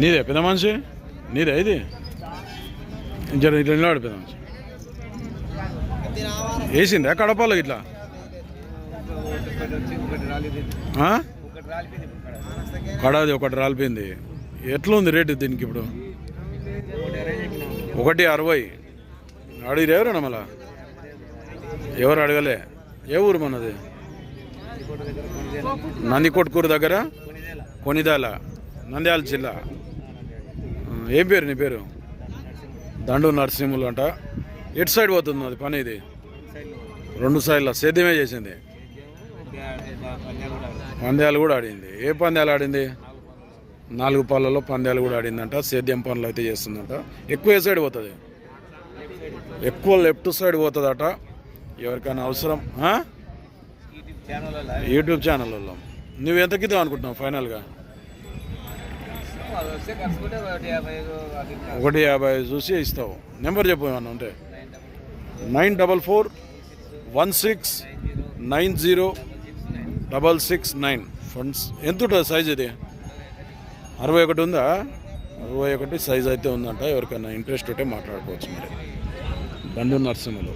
నీదే పెద్ద మనిషి? నీదే ఇది? జర ఇట్లా నిలబడి పెద్ద మనిషి. వేసిందా కడపాలో ఇట్లా? కడాది ఒకటి రాలిపోయింది. ఎట్లా ఉంది రేటు దీనికి ఇప్పుడు? ఒకటి అరవై. అడిగిరు ఎవరన్నా మళ్ళా? ఎవరు అడగలే? ఏ ఊరు మనది? నందికొట్కూరు దగ్గర? కొనిదాల. నంద్యాల జిల్లా. ఏం పేరు నీ పేరు? దండు నరసింహులు అంట. ఎటు సైడ్ పోతుంది అది పని ఇది? రెండు సైడ్ల. సేద్యమే చేసింది. పందాలు కూడా ఆడింది. ఏ పందాలు ఆడింది? నాలుగు పళ్ళలో పందాలు కూడా ఆడిందంట. సేద్యం పనులు అయితే చేస్తుందంట. ఎక్కువ ఏ సైడ్ పోతుంది? ఎక్కువ లెఫ్ట్ సైడ్ పోతుందట. ఎవరికైనా అవసరం? యూట్యూబ్ ఛానల్లో నువ్వు ఎంత కింద అనుకుంటున్నావు ఫైనల్గా? ఒకటి యాభై చూసి ఇస్తావు. నెంబర్ చెప్పు ఏమన్నా ఉంటే. Nine double four one six nine zero double six nine. Funds ఎంత ఉంటుంది సైజ్ ఇది? అరవై ఒకటి ఉందా? అరవై ఒకటి సైజ్ అయితే ఉందంట. ఎవరికైనా ఇంట్రెస్ట్ ఉంటే మాట్లాడుకోవచ్చు మరి. దండు నర్సింహలో.